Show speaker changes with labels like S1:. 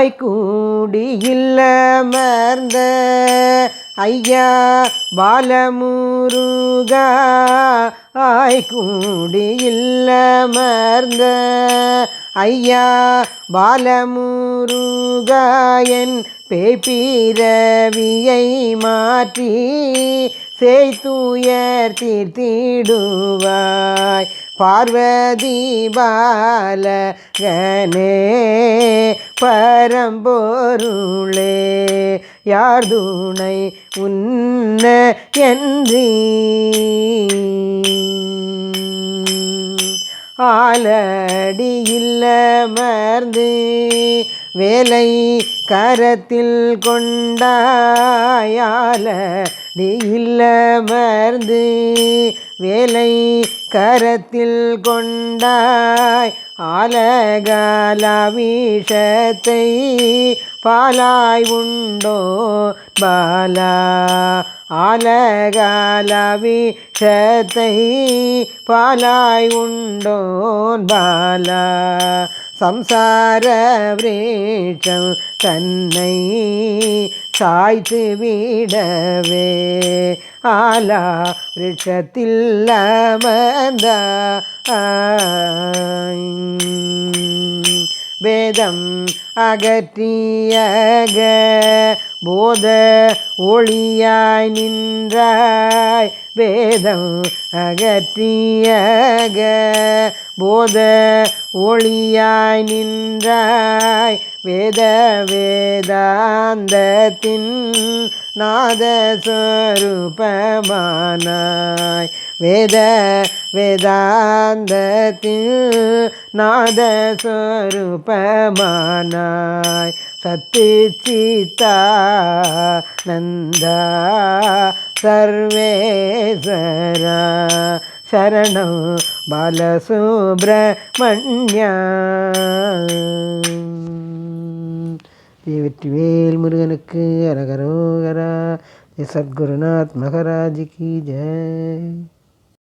S1: ஆய்கூடியில்லமர்ந்த ஐயா பாலமுருகா. ஆய்கூடியில்லமர்ந்த ஐயா பாலமுருகா. என் மாற்றி மாற்றி செய்துயர் தீர்த்திடுவாய். பார்வதி பாலகனே பரம்பொருளே யார் துணை உன்ன என்றீ? ஆலடியில் அமர்ந்து வேலை கரத்தில் கொண்டாயால கொண்டாயாலடியில் அமர்ந்து வேலை கரத்தில் கொண்டாய். ஆலகால பாலாய் உண்டோ பாலா. ஆலகால பாலாய் உண்டோன் பாலா. சம்சார விரேஷம் தன்னை சாய்த்து விடவே. ஆலா விரட்சத்தில் அமர்ந்த வேதம் அகற்றியக போத ஒளியாய் நின்றாய். வேதம் அகற்றியக. போத ஒளியாய் நின்றாய். வேத வேதாந்தத்தின் நாதஸ்வரூபமானாய். வேத வேதாந்தத்தில் நாதஸ்வரூபமானாய். சத்து சீதா நந்தா சர்வேஸ்வரா. சரணம் பாலசுப்ரமணியா. வெற்றிவேல் முருகனுக்கு அரகரோகரா. சத்குருநாத் மகராஜிக்கு ஜெய்